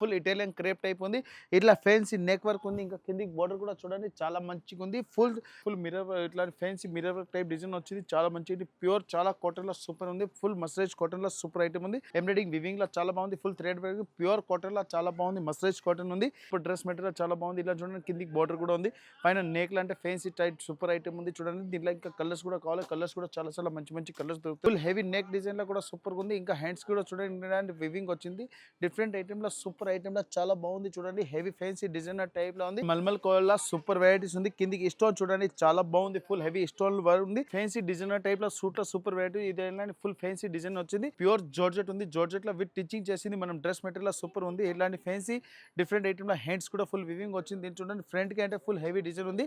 Full Italian crepe type ఉంది. ఇట్లా fancy neck work ఉంది. ఇంకా కిందికి బోర్డర్ కూడా చూడండి చాలా మంచిగా ఉంది. ఫుల్ ఫుల్ మిర్రర్ ఇట్లా fancy mirror work type design వచ్చింది. చాలా మంచిది ప్యూర్ చాలా కాటన్లో సూపర్ ఉంది. ఫుల్ మసరేజ్ కాటన్లో సూపర్ ఐటమ్ ఉంది. ఎంబ్రాయిడింగ్ వివింగ్లో చాలా బాగుంది. ఫుల్ థ్రెడ్ వర్క్ ప్యూర్ కాటన్లో చాలా బాగుంది. మసరేజ్ కాటన్ ఉంది. ఇప్పుడు డ్రెస్ మెటీరియల్ చాలా బాగుంది. ఇలా చూడండి కిందికి బోర్డర్ కూడా ఉంది. పైన నేక్ అంటే ఫెన్సీ టైట్ సూపర్ ఐటమ్ ఉంది. చూడండి దీంట్లో ఇంకా కలర్స్ కూడా కావాలి. కలర్స్ కూడా చాలా చాలా మంచి మంచి కలర్స్ దొరుకుతాయి. ఫుల్ హెవీ నెక్ డిజైన్లో కూడా సూపర్ ఉంది. ఇంకా హ్యాండ్స్ కూడా చూడండి వివింగ్ వచ్చింది. డిఫరెంట్ ఐటమ్లో సూపర్ ఐటమ్లో చాలా బాగుంది చూడండి. హెవీ ఫ్యాన్సీ డిజైనర్ టైప్లో ఉంది. మల్మల్ కోల్లా సూపర్ వెరైటీస్ ఉంది. కిందికి స్టోన్ చూడండి. చాలా బాగుంది. ఫుల్ హెవీ స్టోన్ ఉంది. ఫ్యాన్సీ డిజైనర్ టైప్లో సూట్లో సూపర్ వెరైటీ ఇది ఫుల్ ఫ్యాన్సీ డిజైన్ వచ్చింది. ప్యూర్ జార్జెట్ ఉంది. జార్జెట్లో విత్ టిచింగ్ చేసింది. మనం డ్రెస్ మెటీరియల్ సూపర్ ఉంది. ఇలాంటి ఫ్యాన్సీ డిఫరెంట్ ఐటమ్లో హ్యాండ్స్ కూడా ఫుల్ వివింగ్ వచ్చింది. దీని చూడండి. ఫ్రంట్కి అంటే ఫుల్ హెవీ డిజైన్ ఉంది.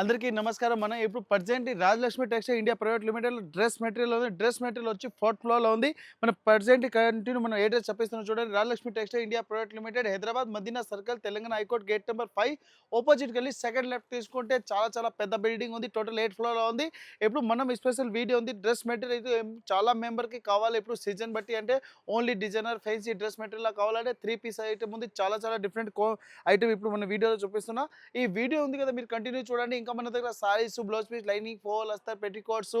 అందరికీ నమస్కారం. మనం ఇప్పుడు present Rajalakshmi textile India private limited dress material ఉంది. డ్రెస్ మెటీరియల్ వచ్చి ఫోర్త్ ఫ్లోర్లో ఉంది. మన ప్రజెంట్ కంటిన్యూ మనం ఏ డ్రెస్ చెప్పిస్తున్నాం చూడండి. Rajalakshmi textile India private limited Hyderabad Madina circle Telangana high court gate number five. ఆపోజిట్కి వెళ్ళి సెకండ్ లెఫ్ట్ తీసుకుంటే చాలా చాలా పెద్ద బిల్డింగ్ ఉంది. టోటల్ ఎయిట్ ఫ్లోర్లో ఉంది. ఇప్పుడు మనం స్పెషల్ వీడియో ఉంది. డ్రెస్ మెటీరియల్ అయితే చాలా మెంబర్కి కావాలి. ఇప్పుడు సీజన్ బట్టి అంటే only designer fancy dress material కావాలంటే త్రీ పీస్ ఐటమ్ ఉంది. చాలా చాలా డిఫరెంట్ ఐటమ్ ఇప్పుడు మన వీడియోలో చూపిస్తున్నా. ఈ వీడియో ఉంది కదా మీరు కంటిన్యూ చూడండి. ఇంకా మన దగ్గర saris blouse piece lining pole వస్తాయి petticoats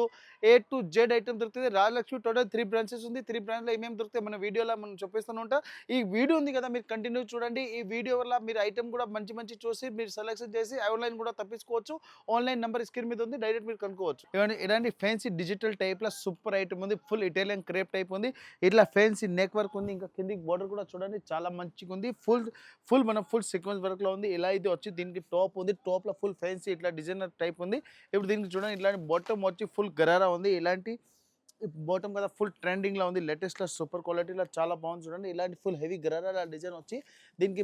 A to Z item దొరుకుతుంది రాజలక్ష్మి టోటల్ త్రీ బ్రాంచెస్ ఉంది. త్రీ బ్రాంచ్లో ఏమేమి దొరుకుతాయి మన వీడియోలో మనం చూపిస్తూనే ఉంటాం. ఈ వీడియో ఉంది కదా మీరు కంటిన్యూ చూడండి. ఈ వీడియో వల్ల మీరు ఐటమ్ కూడా మంచి మంచి చూసి మీరు సెలెక్షన్ చేసి ఆన్లైన్ కూడా తప్పించుకోవచ్చు. ఆన్లైన్ నెంబర్ స్క్రీన్ మీద ఉంది డైరెక్ట్ మీరు కనుక్కోవచ్చు. ఇవన్నీ ఇలాంటి ఫ్యాన్సీ డిజిటల్ టైప్లో సూపర్ ఐటమ్ ఉంది. ఫుల్ ఇటాలియన్ క్రేప్ టైప్ ఉంది. ఇట్లా ఫ్యాన్సీ నెక్ వర్క్ ఉంది. ఇంకా కిందికి బోర్డర్ కూడా చూడండి. చాలా మంచిగా ఉంది ఫుల్ ఫుల్ మనం ఫుల్ సీక్వెన్స్ వర్క్లో ఉంది. ఇలా ఇది వచ్చి దీనికి టాప్ ఉంది. టాప్లో ఫుల్ ఫ్యాన్సీ ఇట్లా డిజైనర్ టైప్ ఉంది. ఇప్పుడు దీనికి చూడండి ఇట్లాంటి బాటమ్ వచ్చి ఫుల్ గరారా ఉంది. ఇలాంటి బాటమ్ కదా ఫుల్ ట్రెండింగ్లో ఉంది. లేటెస్ట్లో సూపర్ క్వాలిటీలో చాలా బాగుంది చూడండి. ఇలాంటి ఫుల్ హెవీ గరారా డిజైన్ వచ్చి దీనికి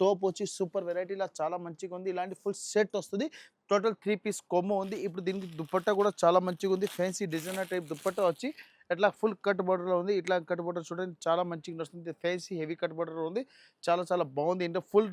టాప్ వచ్చి సూపర్ వెరైటీలో చాలా మంచిగా ఉంది. ఇలాంటి ఫుల్ సెట్ వస్తుంది. టోటల్ త్రీ పీస్ కొమ్మ ఉంది. ఇప్పుడు దీనికి దుప్పట్టా కూడా చాలా మంచిగా ఉంది. ఫ్యాన్సీ డిజైనర్ టైప్ దుప్పట్టా వచ్చి ఇట్లా ఫుల్ కట్ బోర్డర్లో ఉంది. ఇట్లా కట్ బోర్డర్ చూడండి చాలా మంచిగా నడుస్తుంది ఫ్యాన్సీ హెవీ కట్ బోర్డర్ ఉంది. చాలా చాలా బాగుంది. అంటే ఫుల్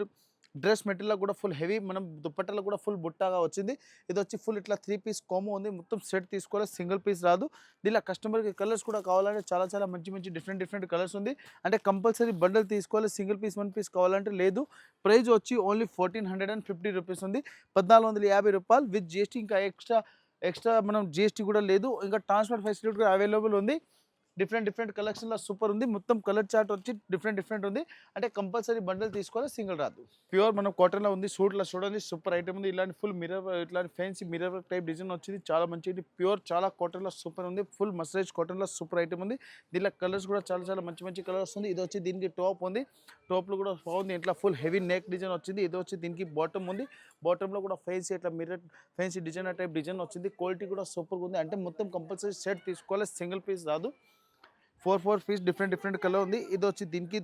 డ్రెస్ మెటీరియల్ కూడా ఫుల్ హెవీ మనం దుప్పట్టలో కూడా ఫుల్ బుట్టాగా వచ్చింది. ఇది వచ్చి ఫుల్ ఇట్లా త్రీ పీస్ కోము ఉంది. మొత్తం సెట్ తీసుకోవాలి. సింగిల్ పీస్ రాదు. దీనిలో కస్టమర్కి కలర్స్ కూడా కావాలంటే చాలా చాలా మంచి మంచి డిఫరెంట్ డిఫరెంట్ కలర్స్ ఉంది. అంటే కంపల్సరీ బండల్ తీసుకోవాలి. సింగిల్ పీస్ వన్ పీస్ కావాలంటే లేదు. ప్రైజ్ వచ్చి only fourteen hundred and fifty rupees ఉంది. పద్నాలుగు వందల యాభై రూపాయలు విత్ జిఎస్టీ ఇంకా ఎక్స్ట్రా ఎక్స్ట్రా మనం జిఎస్టీ కూడా లేదు. ఇంకా ట్రాన్స్పోర్ట్ ఫెసిలిటీ కూడా అవైలబుల్ ఉంది. డిఫరెంట్ డిఫరెంట్ కలెక్షన్లో సూపర్ ఉంది. మొత్తం కలర్ చార్ట్ వచ్చి డిఫరెంట్ డిఫరెంట్ ఉంది. అంటే కంపల్సరీ బండల్ తీసుకోవాలి సింగిల్ రాదు. ప్యూర్ మనం కాటన్లో ఉంది సూట్లో చూడండి సూపర్ ఐటమ్ ఉంది. ఇలాంటి ఫుల్ మిర్రర్ ఇట్లాంటి ఫ్యాన్సీ మిర్రర్ టైప్ డిజైన్ వచ్చింది. చాలా మంచిది ప్యూర్ చాలా కాటన్లో సూపర్ ఉంది. ఫుల్ మసరేజ్ కాటన్లో సూపర్ ఐటమ్ ఉంది. దీనిలో కలర్స్ కూడా చాలా చాలా మంచి మంచి కలర్స్ ఉంది ఇది వచ్చి దీనికి టాప్ ఉంది. టాప్లో కూడా బాగుంది. ఇట్లా ఫుల్ హెవీ నెక్ డిజైన్ వచ్చింది. ఇది వచ్చి దీనికి బాటమ్ ఉంది. బాటంలో కూడా ఫెన్సీ ఇట్లా mirror fancy design type design వచ్చింది. క్వాలిటీ కూడా సూపర్గా ఉంది. అంటే మొత్తం కంపల్సరీ సెట్ తీసుకోవాలి. సింగిల్ పీస్ రాదు. Four four piece different different colour ఉంది. ఇది వచ్చి దీనికి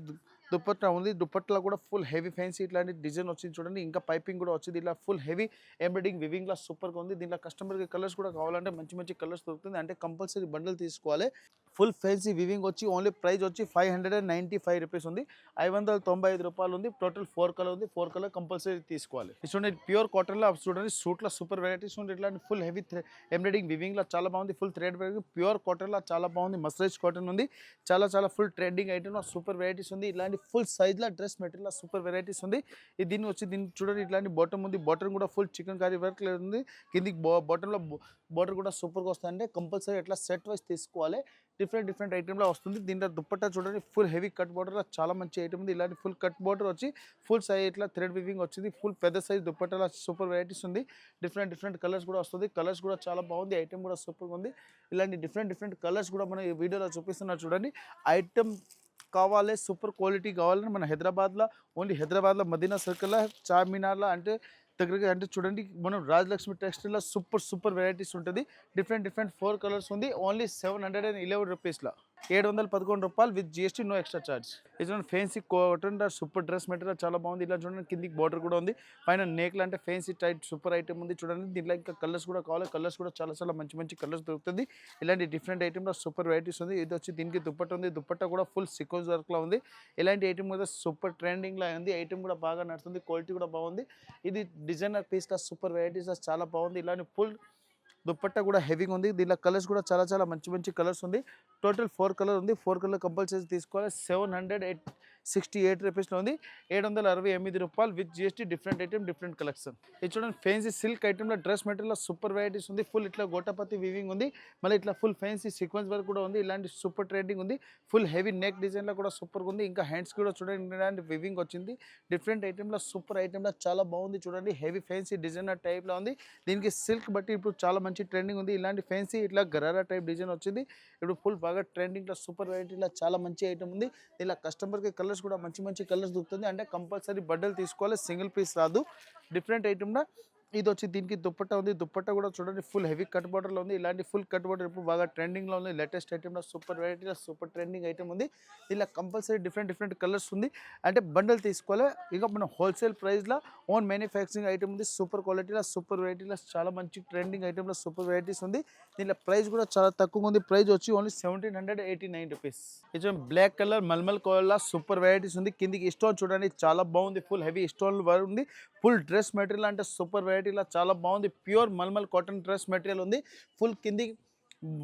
దుప్పట్ల ఉంది. దుప్పట్లో కూడా ఫుల్ హెవీ ఫ్యాన్సీ ఇట్లాంటి డిజైన్ వచ్చింది చూడండి. ఇంకా పైపింగ్ కూడా వచ్చింది. ఇలా ఫుల్ హెవీ ఎంబ్రాయిడింగ్ వివింగ్లా సూపర్గా ఉంది. దీంట్లో కస్టమర్కి కలర్స్ కూడా కావాలంటే మంచి మంచి కలర్స్ దొరుకుతుంది. అంటే కంపల్సరీ బండలు తీసుకోవాలి. ఫుల్ ఫ్యాన్సీ వివింగ్ వచ్చి ఓన్లీ ప్రైస్ వచ్చి five hundred and ninety five rupees ఉంది. ఐదు వందల తొంభై ఐదు రూపాయలు ఉంది. టోటల్ ఫోర్ కలర్ ఉంది. ఫోర్ కలర్ కంపల్సరీ తీసుకోవాలి. చూడండి ప్యూర్ కాటన్లో చూడండి సూట్లో సూపర్ వెరైటీస్ ఉంది. ఇట్లాంటి ఫుల్ హెవీ ఎంబ్రాయిడింగ్ వివింగ్లో చాలా బాగుంది. ఫుల్ థ్రెడ్ ప్యూర్ కాటన్లో చాలా బాగుంది. మసరేజ్ కాటన్ ఉంది. చాలా చాలా full trending item super varieties ఉంది. ఇలాంటి ఫుల్ సైజ్లో డ్రెస్ మెటీరియల్ సూపర్ వెరైటీస్ ఉంది. ఇది దీన్ని వచ్చి దీన్ని చూడండి ఇట్లాంటి బాటమ్ ఉంది. బాటమ్ కూడా ఫుల్ చికెన్ కర్రీ వర్క్ ఉంది. కిందికి బాటంలో బార్డర్ కూడా సూపర్గా వస్తాయంటే కంపల్సరీ ఇట్లా సెట్ వైస్ తీసుకోవాలి. డిఫరెంట్ డిఫరెంట్ ఐటెంలో వస్తుంది. దీంట్లో దుప్పట్టా చూడండి ఫుల్ హెవీ కట్ బార్డర్ చాలా మంచి ఐటమ్ ఉంది. ఇలాంటి ఫుల్ కట్ బార్డర్ వచ్చి ఫుల్ సైజ్ ఇట్లా థ్రెడ్ వివింగ్ వచ్చింది. ఫుల్ పెద్ద సైజ్ దుప్పట్టా సూపర్ వెరైటీస్ ఉంది. డిఫరెంట్ డిఫరెంట్ కలర్స్ కూడా వస్తుంది. కలర్స్ కూడా చాలా బాగుంది. ఐటమ్ కూడా సూపర్గా ఉంది. ఇలాంటి డిఫరెంట్ డిఫరెంట్ కలర్స్ కూడా మనం ఈ వీడియోలో చూపిస్తున్నారు చూడండి. ఐటమ్ కావాలి సూపర్ క్వాలిటీ కావాలని మన హైదరాబాద్లో ఓన్లీ హైదరాబాద్లో మదీనా సర్కిల్లో చార్మినార్లో అంటే దగ్గరగా అంటే చూడండి మనం రాజలక్ష్మి టెక్స్టైల్లో సూపర్ సూపర్ వెరైటీస్ ఉంటుంది. డిఫరెంట్ డిఫరెంట్ ఫోర్ కలర్స్ ఉంది. Only seven hundred and eleven రూపీస్లో ఏడు వందల పదకొండు రూపాయలు with GST no extra charge ఇది చూడండి fancy cotton super dress material చాలా బాగుంది. ఇలా చూడండి కిందికి బార్డర్ కూడా ఉంది. పైన నేక్లు అంటే ఫెన్సీ టైట్ సూపర్ ఐటమ్ ఉంది. చూడండి దీంట్లో ఇంకా కలర్స్ కూడా కావాలి. కలర్స్ కూడా చాలా చాలా మంచి మంచి కలర్స్ దొరుకుతుంది. ఇలాంటి డిఫరెంట్ ఐటమ్లో సూపర్ వెరైటీస్ ఉంది. ఇది వచ్చి దీనికి దుప్పట్ట ఉంది. దుప్పట్ట కూడా ఫుల్ సికోజ్ వర్క్లో ఉంది. ఇలాంటి ఐటమ్ కూడా సూపర్ ట్రెండింగ్లో ఉంది. ఐటమ్ కూడా బాగా నడుస్తుంది. క్వాలిటీ కూడా బాగుంది. ఇది డిజైనర్ పీస్లో సూపర్ వెరైటీస్ చాలా బాగుంది. ఇలాంటి ఫుల్ దుప్పట్ట కూడా హెవీగా ఉంది. దీనిలో కలర్స్ కూడా చాలా చాలా మంచి మంచి కలర్స్ ఉంది. టోటల్ ఫోర్ కలర్ ఉంది. ఫోర్ కలర్ కంపల్సరీ తీసుకోవాలి. Seven hundred eight sixty eight రూపీస్లో ఉంది. ఏడు వందల అరవై ఎనిమిది రూపాయలు with GST different item different collection ఇది చూడండి ఫ్యాన్సీ సిల్క్ ఐటెంలో డ్రెస్ మెటీరియల్ సూపర్ వెరైటీస్ ఉంది. ఫుల్ ఇట్లా గోటపతి వీవింగ్ ఉంది. మళ్ళీ ఇట్లా ఫుల్ ఫ్యాన్సీ సీక్వెన్స్ వర్క్ కూడా ఉంది. ఇలాంటి సూపర్ ట్రెండింగ్ ఉంది. ఫుల్ హెవీ నెక్ డిజైన్లో కూడా సూపర్గా ఉంది. ఇంకా హ్యాండ్స్ కూడా చూడండి ఇలాంటి వివింగ్ వచ్చింది. డిఫరెంట్ ఐటెంలో సూపర్ ఐటెంలో చాలా బాగుంది చూడండి. హెవీ ఫ్యాన్సీ డిజైనర్ టైప్లో ఉంది. దీనికి సిల్క్ బట్టి ఇప్పుడు చాలా మంచి ట్రెండింగ్ ఉంది. ఇలాంటి ఫ్యాన్సీ ఇట్లా గరారా టైప్ డిజైన్ వచ్చింది. ఇప్పుడు ఫుల్ బాగా ట్రెండింగ్లో సూపర్ వెరైటీలో చాలా మంచి ఐటమ్ ఉంది. ఇలా కస్టమర్కి కలర్స్ కూడా మంచి మంచి కలర్స్ దొరుకుతుంది. అంటే కంపల్సరీ బట్టలు తీసుకోవాలి. సింగిల్ పీస్ రాదు. డిఫరెంట్ ఐటమ్లో ఇది వచ్చి దీనికి దుప్పట్ట ఉంది. దుప్పట్ట కూడా చూడండి ఫుల్ హెవీ కట్ బార్డర్లో ఉంది. ఇలాంటి ఫుల్ కట్ బార్డర్ ఇప్పుడు బాగా ట్రెండింగ్లో ఉంది. లేటెస్ట్ ఐటెంలో సూపర్ వెరైటీలో సూపర్ ట్రెండింగ్ ఐటమ్ ఉంది. ఇలా కంపల్సరీ డిఫరెంట్ డిఫరెంట్ కలర్స్ ఉంది. అంటే బండల్ తీసుకోవాలి. ఇక మనం హోల్సేల్ ప్రైస్లో ఓన్ మ్యానుఫ్యాక్చరింగ్ ఐటమ్ ఉంది. సూపర్ క్వాలిటీలో సూపర్ వెరైటీలో చాలా మంచి ట్రెండింగ్ ఐటెంలో సూపర్ వెరైటీస్ ఉంది. దీనిలో ప్రైస్ కూడా చాలా తక్కువ ఉంది. ప్రైస్ వచ్చి only seventeen hundred eighty nine rupees ఇది బ్లాక్ కలర్ మల్మల్ కలర్లో సూపర్ వెరైటీస్ ఉంది. కిందికి స్టోన్ చూడండి చాలా బాగుంది. ఫుల్ హెవీ స్టోన్ ఉంది. ఫుల్ డ్రెస్ మెటీరియల్ అంటే సూపర్ వెరైటీ వెరైటీలో చాలా బాగుంది. Pure mulmul cotton dress material ఉంది. ఫుల్ కింది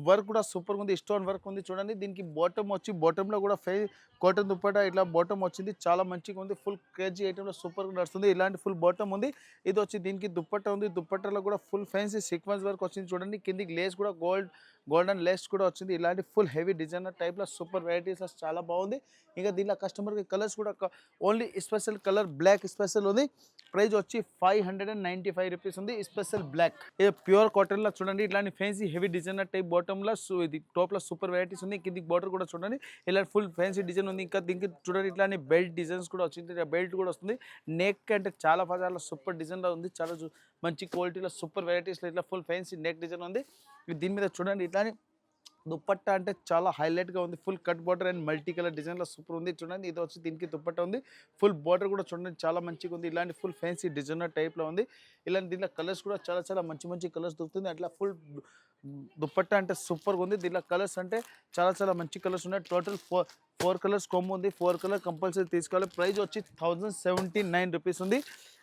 వర్క్ కూడా సూపర్గా ఉంది. స్టోన్ వర్క్ ఉంది చూడండి. దీనికి బాటమ్ వచ్చి బాటంలో కూడా ఫై కాటన్ దుప్పట ఇట్లా బాటమ్ వచ్చింది. చాలా మంచిగా ఉంది. ఫుల్ కేజీ ఐటెంలో సూపర్గా నడుస్తుంది. ఇలాంటి ఫుల్ బాటమ్ ఉంది. ఇది వచ్చి దీనికి దుప్పట్ట ఉంది. దుప్పట్టలో కూడా ఫుల్ ఫ్యాన్సీ సీక్వెన్స్ వర్క్ వచ్చింది చూడండి. కిందికి లేస్ కూడా గోల్డ్ గోల్డెన్ లేస్ కూడా వచ్చింది. ఇలాంటి ఫుల్ హెవీ డిజైనర్ టైప్లో సూపర్ వెరైటీస్ చాలా బాగుంది. ఇంకా దీనిలో కస్టమర్కి కలర్స్ కూడా only special colour black special ఉంది. ప్రైస్ వచ్చి five hundred and ninety five rupees ఉంది. స్పెషల్ బ్లాక్ ఇది ప్యూర్ కాటన్లో చూడండి. ఇట్లాంటి ఫ్యాన్సీ హెవీ డిజైనర్ టైప్ బాటంలో ఇది టాప్లో సూపర్ వెరైటీస్ ఉంది. కింది బార్డర్ కూడా చూడండి. ఇలాంటి ఫుల్ ఫ్యాన్సీ డిజైన్ ఉంది. ఇంకా దీనికి చూడండి ఇట్లాంటి బెల్ట్ డిజైన్స్ కూడా వచ్చింది. బెల్ట్ కూడా వస్తుంది. నెక్ అంటే చాలా చాలా సూపర్ డిజైన్లో ఉంది. చాలా చూ- మంచి క్వాలిటీలో సూపర్ వెరైటీస్లో ఇట్లా ఫుల్ ఫ్యాన్సీ నెక్ డిజైన్ ఉంది. దీని మీద చూడండి ఇట్లానే దుప్పట్ట అంటే చాలా హైలైట్గా ఉంది. Full cut border and multi colour డిజైన్లో సూపర్ ఉంది. చూడండి ఇది వచ్చి దీనికి దుప్పట్ట ఉంది. ఫుల్ బార్డర్ కూడా చూడండి చాలా మంచిగా ఉంది. ఇలాంటి ఫుల్ ఫ్యాన్సీ డిజైనర్ టైప్లో ఉంది. ఇలాంటి దీనిలో కలర్స్ కూడా చాలా చాలా మంచి మంచి కలర్స్ దొరుకుతుంది. అట్లా ఫుల్ దుప్పట్ట అంటే సూపర్గా ఉంది. దీనిలో కలర్స్ అంటే చాలా చాలా మంచి కలర్స్ ఉన్నాయి. టోటల్ ఫోర్ ఫోర్ కలర్స్ కొమ్ము ఉంది. ఫోర్ కలర్ కంపల్సరీ తీసుకోవాలి. ప్రైస్ వచ్చి థౌజండ్ సెవెంటీ నైన్ రూపీస్ ఉంది.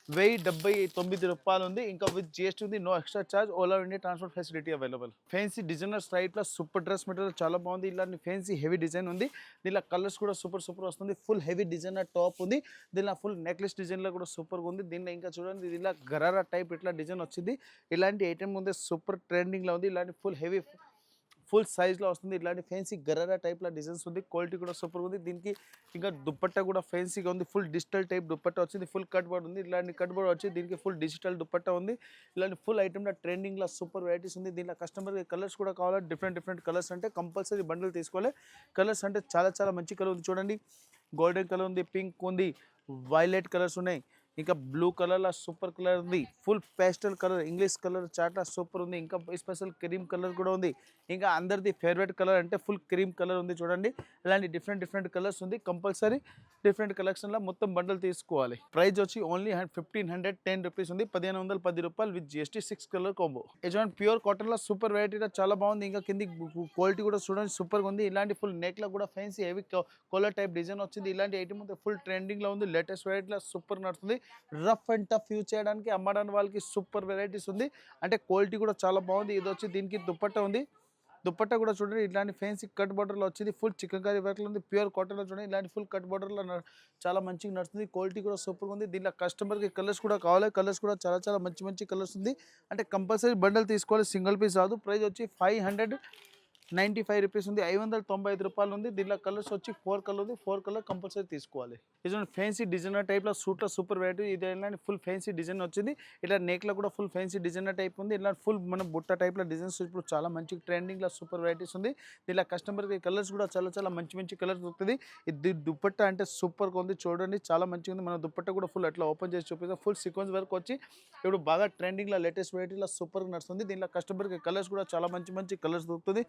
వెయ్యి డెబ్బై తొమ్మిది రూపాయలు ఉంది ఇంకా విత్ జిఎస్టీ ఉంది. No extra charge all India transport facility available fancy designer స్ట్రైట్లో super dress material చాలా బాగుంది. ఇలాంటి ఫ్యాన్సీ హెవీ డిజైన్ ఉంది. దీనిలో కలర్స్ కూడా సూపర్ సూపర్ వస్తుంది. ఫుల్ హెవీ డిజైనర్ టాప్ ఉంది. దీనిలో ఫుల్ నెక్లెస్ డిజైన్లో కూడా సూపర్గా ఉంది. దీనిలో ఇంకా చూడండి దీనిలో గరారా టైప్ ఇట్లా డిజైన్ వచ్చింది. ఇలాంటి ఐటమ్ ఉంది సూపర్ ట్రెండింగ్లో ఉంది. ఇలాంటి ఫుల్ హెవీ ఫుల్ సైజ్లో వస్తుంది. ఇట్లాంటి ఫ్యాన్సీ గరారా టైప్లో డిజైన్స్ ఉంది. క్వాలిటీ కూడా సూపర్ ఉంది. దీనికి ఇంకా దుప్పట్ట కూడా ఫ్యాన్సీగా ఉంది. ఫుల్ డిజిటల్ టైప్ దుప్పట్ట వచ్చింది. ఫుల్ కట్ బోర్డ్ ఉంది. ఇలాంటి కట్ బోర్డ్ వచ్చి దీనికి ఫుల్ డిజిటల్ దుప్పట్ట ఉంది. ఇలాంటి ఫుల్ ఐటమ్లో ట్రెండింగ్లో సూపర్ వెరైటీస్ ఉంది. దీనిలో కస్టమర్కి కలర్స్ కూడా కావాలి? డిఫరెంట్ డిఫరెంట్ కలర్స్ అంటే కంపల్సరీ బండిల్ తీసుకోవాలి. కలర్స్ అంటే చాలా చాలా మంచి కలర్ ఉంది. చూడండి. గోల్డెన్ కలర్ ఉంది. పింక్ ఉంది. వైలెట్ కలర్స్ ఉన్నాయి. ఇంకా బ్లూ కలర్లో సూపర్ కలర్ ఉంది. Full pastel colour English colour చాట సూపర్ ఉంది. ఇంకా స్పెషల్ క్రీమ్ కలర్ కూడా ఉంది. ఇంకా అందరిది ఫేవరెట్ కలర్ అంటే ఫుల్ క్రీమ్ కలర్ ఉంది చూడండి. ఇలాంటి డిఫరెంట్ డిఫరెంట్ కలర్స్ ఉంది. కంపల్సరీ డిఫరెంట్ కలెక్షన్లో మొత్తం బండల్ తీసుకోవాలి. ప్రైస్ వచ్చి only fifteen hundred ten rupees ఉంది. పదిహేను వందల పది రూపాయలు with GST six colour combo చూడండి ప్యూర్ కాటన్లో సూపర్ వెరైటీలో చాలా బాగుంది. ఇంకా కింది క్వాలిటీ కూడా చూడండి సూపర్గా ఉంది. ఇలాంటి ఫుల్ నెక్లో కూడా fancy heavy collar type design వచ్చింది. ఇలాంటి ఐటమ్ ఫుల్ ట్రెండింగ్లో ఉంది. లేటెస్ట్ వెరైటీలో సూపర్ నడుస్తుంది. రఫ్ అండ్ టఫ్ యూజ్ చేయడానికి అమ్మడానికి వాళ్ళకి సూపర్ వెరైటీస్ ఉంది. అంటే క్వాలిటీ కూడా చాలా బాగుంది. ఇది వచ్చి దీనికి దుప్పట్ట ఉంది. దుప్పట్ట కూడా చూడండి ఇలాంటి ఫ్యాన్సీ కట్ బార్డర్లో వచ్చింది. ఫుల్ చికెన్ కర్రీ వర్క్లో ఉంది. ప్యూర్ కాటన్లో చూడండి ఇలాంటి ఫుల్ కట్ బార్డర్లో చాలా మంచిగా నడుస్తుంది. క్వాలిటీ కూడా సూపర్గా ఉంది. దీనిలో కస్టమర్కి కలర్స్ కూడా కావాలి. కలర్స్ కూడా చాలా చాలా మంచి మంచి కలర్స్ ఉంది. అంటే కంపల్సరీ బండల్ తీసుకోవాలి. సింగిల్ పీస్ రాదు ప్రైస్ వచ్చి five hundred ninety five rupees ఉంది ఐదు వందల తొంభై ఐదు రూపాయలు ఉంది. దీనిలో కలర్స్ వచ్చి ఫోర్ కలర్ ఉంది. ఫోర్ కలర్ కంపల్సరీ తీసుకోవాలి. ఇది ఫ్యాన్సీ డిజైనర్ టైప్లో సూట్లో సూపర్ వెరైటీ ఇది ఇలాంటి ఫుల్ ఫ్యాన్సీ డిజైన్ వచ్చింది. ఇలా నెక్లో కూడా ఫుల్ ఫ్యాన్సీ డిజైనర్ టైప్ ఉంది. ఇలా ఫుల్ మన బుట్ట టైప్లో డిజైన్స్ ఇప్పుడు చాలా మంచి ట్రెండింగ్లో సూపర్ వెరైటీస్ ఉంది. దీనిలో కస్టమర్కి కలర్స్ కూడా చాలా చాలా మంచి మంచి కలర్స్ దొరుకుతుంది ఇది దుప్పట్ట అంటే సూపర్గా ఉంది చూడండి. చాలా మంచిగా ఉంది. మన దుప్పట్ట కూడా ఫుల్ అట్లా ఓపెన్ చేసి చూపిస్తాం. ఫుల్ సీక్వెన్స్ వరకు వచ్చి ఇప్పుడు బాగా ట్రెండింగ్లో లేటెస్ట్ వెరైటీలో సూపర్గా నడుస్తుంది. దీనిలో కస్టమర్కి కలర్స్ కూడా చాలా మంచి మంచి కలర్స్ దొరుకుతుంది.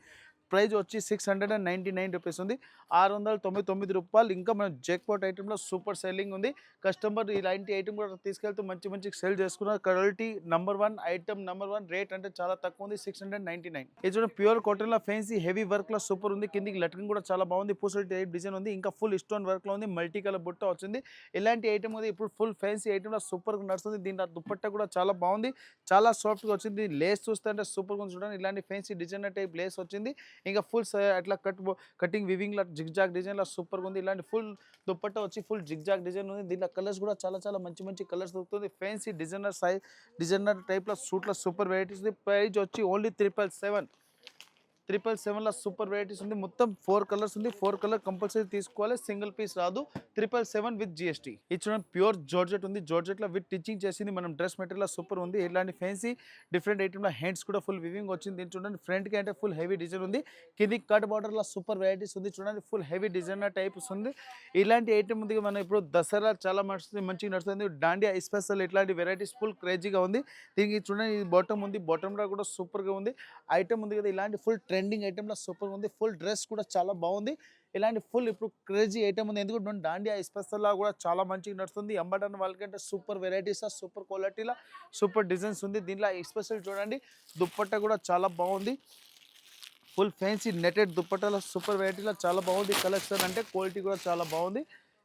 ప్రైజ్ వచ్చి six hundred and ninety nine rupees ఉంది. ఆరు వందల తొంభై తొమ్మిది రూపాయలు. ఇంకా మన జెక్పాట్ ఐటెంలో సూపర్ సెల్లింగ్ ఉంది. కస్టమర్ ఇలాంటి ఐటెం కూడా తీసుకెళ్తూ మంచి మంచి సెల్ చేసుకున్నారు. Quality number one item number one rate అంటే చాలా తక్కువ ఉంది. Six hundred ninety nine. ఇది చూడండి ప్యూర్ కాటన్లో ఫెన్సీ హెవీ వర్క్లో సూపర్ ఉంది. కిందికి లట్కన్ కూడా చాలా బాగుంది. పూసల్ టైప్ డిజైన్ ఉంది. ఇంకా ఫుల్ స్టోన్ వర్క్లో ఉంది. మల్టీ కలర్ బుట్ట వచ్చింది. ఇలాంటి ఐటమ్ ఉంది ఇప్పుడు ఫుల్ ఫ్యాన్సీ ఐటెంలో సూపర్గా నడుస్తుంది. దీంట్లో దుప్పట్ట కూడా చాలా బాగుంది. చాలా సాఫ్ట్గా వచ్చింది. లేస్ చూస్తే అంటే సూపర్గా ఉంది. చూడండి ఇలాంటి ఫ్యాన్సీ డిజైనర్ టైప్ లేస్ వచ్చింది. ఇంకా ఫుల్ అట్లా కట్ కటింగ్ వివింగ్ లా జిగ్జాగ్ డిజైన్ లా సూపర్గా ఉంది ఇలాంటి ఫుల్ దుప్పట్ట వచ్చి ఫుల్ జిగ్జాగ్ డిజైన్ ఉంది. దీంట్లో కలర్స్ కూడా చాలా చాలా మంచి మంచి కలర్స్ దొరుకుతుంది. ఫ్యాన్సీ డిజైనర్ సై డిజైనర్ టైప్లో సూట్లో సూపర్ వెరైటీస్ ఉంది. ప్రైస్ వచ్చి ఓన్లీ త్రిపల్ సెవెన్ త్రిపుల్ సెవెన్లో సూపర్ వెరైటీస్ ఉంది. మొత్తం ఫోర్ కలర్స్ ఉంది. ఫోర్ కలర్ కంపల్సరీ తీసుకోవాలి. సింగిల్ పీస్ రాదు. Triple seven with GST. ఇది చూడండి ప్యూర్ జార్జెట్ ఉంది. జార్జెట్లో విత్ టీచింగ్ చేసింది. మనం డ్రెస్ మెటీరియల్ సూపర్ ఉంది. ఇలాంటి ఫ్యాన్సీ డిఫరెంట్ ఐటెంలో హ్యాండ్స్ కూడా ఫుల్ వివింగ్ వచ్చింది. దీని చూడండి ఫ్రంట్కి అంటే ఫుల్ హెవీ డిజైన్ ఉంది. కింది కట్ బార్డర్లో సూపర్ వెరైటీస్ ఉంది. చూడండి ఫుల్ హెవీ డిజైనర్ టైప్స్ ఉంది. ఇలాంటి ఐటెం ఉంది. మనం ఇప్పుడు దసరా చాలా నడుస్తుంది మంచిగా నడుస్తుంది. దాండియా స్పెషల్ ఇట్లాంటి వెరైటీస్ ఫుల్ క్రేజీగా ఉంది. దీనికి చూడండి ఇది బాటమ్ ఉంది. బాటమ్లో కూడా సూపర్గా ఉంది. ఐటమ్ ఉంది కదా ఇలాంటి ఫుల్ ట్రెండింగ్ ఐటెంలో సూపర్ ఉంది. ఫుల్ డ్రెస్ కూడా చాలా బాగుంది. ఇలాంటి ఫుల్ ఇప్పుడు క్రేజీ ఐటమ్ ఉంది. ఎందుకంటే దాండియా స్పెషల్లా కూడా చాలా మంచిగా నడుస్తుంది. ఎంబటన్ వాళ్ళకంటే సూపర్ వెరైటీస్ సూపర్ క్వాలిటీలా సూపర్ డిజైన్స్ ఉంది. దీంట్లో స్పెషల్ చూడండి. దుప్పట్ట కూడా చాలా బాగుంది. ఫుల్ ఫ్యాన్సీ నెటెడ్ దుప్పట్టలో సూపర్ వెరైటీలో చాలా బాగుంది. కలెక్షన్ అంటే క్వాలిటీ కూడా చాలా బాగుంది.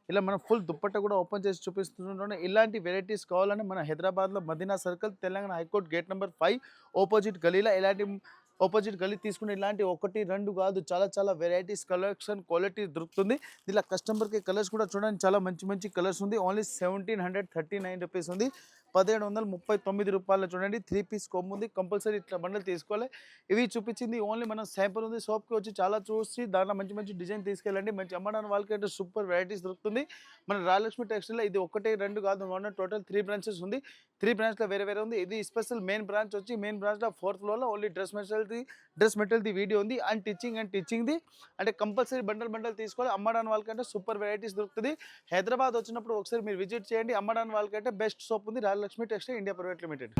ఇలా మనం ఫుల్ దుప్పట్ట కూడా ఓపెన్ చేసి చూపిస్తుంటాం ఇలాంటి వెరైటీస్ కావాలంటే మన హైదరాబాద్లో Madina circle Telangana high court gate number five opposite గలీలో. ఇలాంటి ఆపోజిట్ గలీ తీసుకుని ఇలాంటి ఒకటి రెండు కాదు. చాలా చాలా వెరైటీస్ కలెక్షన్ క్వాలిటీ దొరుకుతుంది. దీనిలో కస్టమర్కి కలర్స్ కూడా చూడండి. చాలా మంచి మంచి కలర్స్ ఉంది. Only seventeen hundred thirty nine rupees ఉంది. పదిహేడు వందల ముప్పై తొమ్మిది రూపాయలు చూడండి. త్రీ పీస్ కొమ్ము ఉంది. కంపల్సరీ ఇట్లా బండలు తీసుకోవాలి. ఇవి చూపించింది ఓన్లీ మనం శాంపుల్ ఉంది. షాప్కి వచ్చి చాలా చూసి దాంట్లో మంచి మంచి డిజైన్ తీసుకెళ్ళండి. మంచి అమ్మడానికి వాళ్ళకి సూపర్ వెరైటీస్ దొరుకుతుంది. మన రాయలక్ష్మి టెక్స్టైల్లో ఇది ఒకటే రెండు కాదు వన్ టోటల్ త్రీ బ్రాంచెస్ ఉంది. త్రీ బ్రాంచ్లో వేరే వేరే ఉంది. ఇది స్పెషల్ మెయిన్ బ్రాంచ్ వచ్చి మెయిన్ బ్రాంచ్లో ఫోర్త్ ఫ్లోర్లో ఓన్లీ డ్రెస్ మెటీరియల్ది డ్రెస్ మెటీరియల్ది వీడియో ఉంది. అండ్ టీచింగ్ అండ్ టీచింగ్ది అంటే కంపల్సరీ బండల్ బండల్ తీసుకోవాలి. అమ్మడానికి వాళ్ళకంటే సూపర్ వెరైటీస్ దొరుకుతుంది. హైదరాబాద్ వచ్చినప్పుడు ఒకసారి మీరు విజిట్ చేయండి. అమ్మడానికి వాళ్ళకంటే బెస్ట్ షాప్ ఉంది. Rayalakshmi textile India private limited.